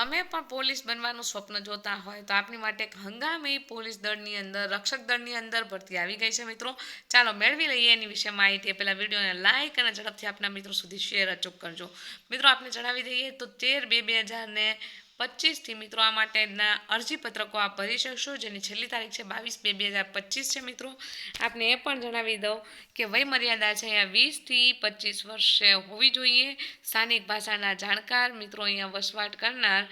તમે પણ પોલીસ બનવાનું સ્વપ્ન જોતા હોય તો આપની માટે એક હંગામી પોલીસ દળની અંદર, રક્ષક દળની અંદર ભરતી આવી ગઈ છે મિત્રો. ચાલો મેળવી લઈએ એની વિશે માહિતી. પહેલાં વિડીયોને લાઇક અને ઝડપથી આપના મિત્રો સુધી શેર અચૂક કરજો મિત્રો, આપને જણાવી દઈએ તો તેર બે બે હજારને પચીસથી મિત્રો આ માટેના અરજીપત્રકો આપ ભરી શકશો, જેની છેલ્લી તારીખ છે બાવીસ બે બે હજાર પચીસ છે મિત્રો. આપને એ પણ જણાવી દઉં કે વય મર્યાદા છે અહીંયા વીસથી પચીસ વર્ષે હોવી જોઈએ. સ્થાનિક ભાષાના જાણકાર મિત્રો અહીંયા વસવાટ કરનાર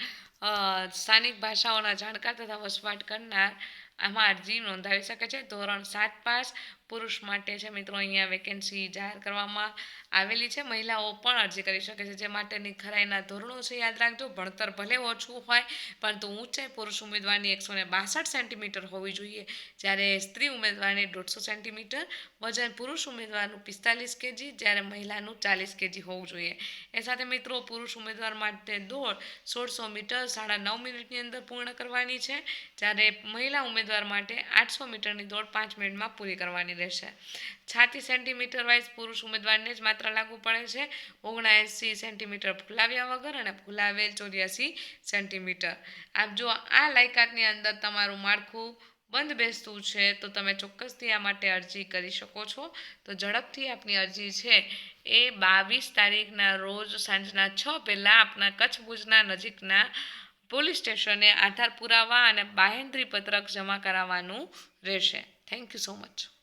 સ્થાનિક ભાષાઓના જાણકાર તથા વસવાટ કરનાર આમાં અરજી નોંધાવી શકે છે. ધોરણ સાત પાસ પુરુષ માટે છે મિત્રો, અહીંયા વેકેન્સી જાહેર કરવામાં આવેલી છે. મહિલાઓ પણ અરજી કરી શકે છે. જે માટેની ખરાઈના ધોરણો છે, યાદ રાખજો. ભણતર ભલે ઓછું હોય, પરંતુ ઊંચાઈ પુરુષ ઉમેદવારની એકસો ને બાસઠ સેન્ટીમીટર હોવી જોઈએ. જ્યારે સ્ત્રી ઉમેદવારની દોઢસો સેન્ટીમીટર, વજન પુરુષ ઉમેદવારનું પિસ્તાલીસ કેજી, જ્યારે મહિલાનું ચાલીસ કેજી હોવું જોઈએ. એ સાથે મિત્રો, પુરુષ ઉમેદવાર માટે દોડ સોળસો મીટર સાડા નવ મિનિટની અંદર પૂર્ણ કરવાની છે. જ્યારે મહિલા ઉમેદવાર માટે આઠસો મીટરની દોડ પાંચ મિનિટમાં પૂરી કરવાની રહેશે. છાતી સેન્ટીમીટર વાઇઝ પુરુષ ઉમેદવારને જ માત્ર લાગુ પડે છે. ઓગણએંસી સેન્ટીમીટર ફૂલાવ્યા વગર અને ફૂલાવેલ ચોર્યાસી સેન્ટીમીટર. આપ જો આ લાયકાતની અંદર તમારું માળખું બંધ બેસતું છે, તો તમે ચોક્કસથી આ માટે અરજી કરી શકો છો. તો ઝડપથી આપની અરજી છે એ બાવીસ તારીખના રોજ સાંજના છ પહેલાં આપના કચ્છ ભુજના નજીકના પોલીસ સ્ટેશને આધાર પુરાવા અને બાહેંધરી પત્રક જમા કરાવવાનું રહેશે. Thank you so much